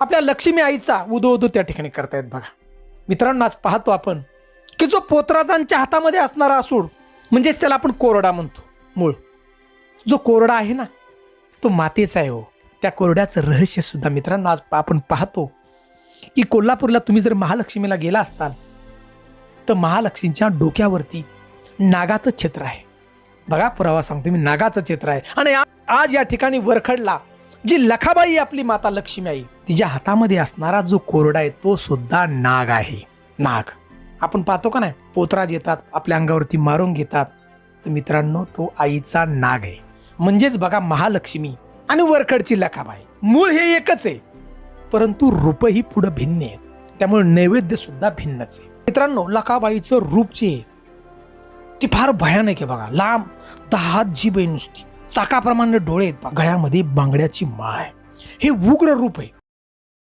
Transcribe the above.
आपल्या लक्ष्मी आईचा उदो उदो त्या ठिकाणी करतायत बघा. मित्रांनो आज पाहतो आपण की जो पोतराजांच्या हातामध्ये असणारा असूड म्हणजेच त्याला आपण कोरडा म्हणतो मूळ. जो कोरडा आहे ना तो मातेचा आहे हो. त्या कोरड्याचं रहस्य सुद्धा मित्रांनो आज आपण पाहतो की कोल्हापूरला तुम्ही जर महालक्ष्मीला गेला असताल तर महालक्ष्मीच्या डोक्यावरती नागाचं क्षेत्र आहे. बघा पुरावा सांगतो मी नागाचं क्षेत्र आहे. आणि आज या ठिकाणी वरखडला जी लखाबाई आपली माता लक्ष्मी आई तिच्या हातामध्ये असणारा जो कोरडा आहे तो सुद्धा नाग आहे. नाग. आपण पाहतो का नाही पोतराज येतात आपल्या अंगावरती मारून घेतात. तर मित्रांनो तो आईचा नाग आहे. म्हणजेच बघा महालक्ष्मी आणि वरखडची लखाबाई. मूळ हे एकच आहे. परंतु रूपही पुढं भिन्न आहेत. त्यामुळे नैवेद्य सुद्धा भिन्नच आहे. मित्रांनो लखाबाईचं रूप जे आहे ती फार भयानक आहे बघा. लांब दहा जीभ आहे नुसती. चाकाप्रमाणे डोळे आहेत. गळ्यामध्ये बांगड्याची माळ आहे. हे उग्र रूप आहे.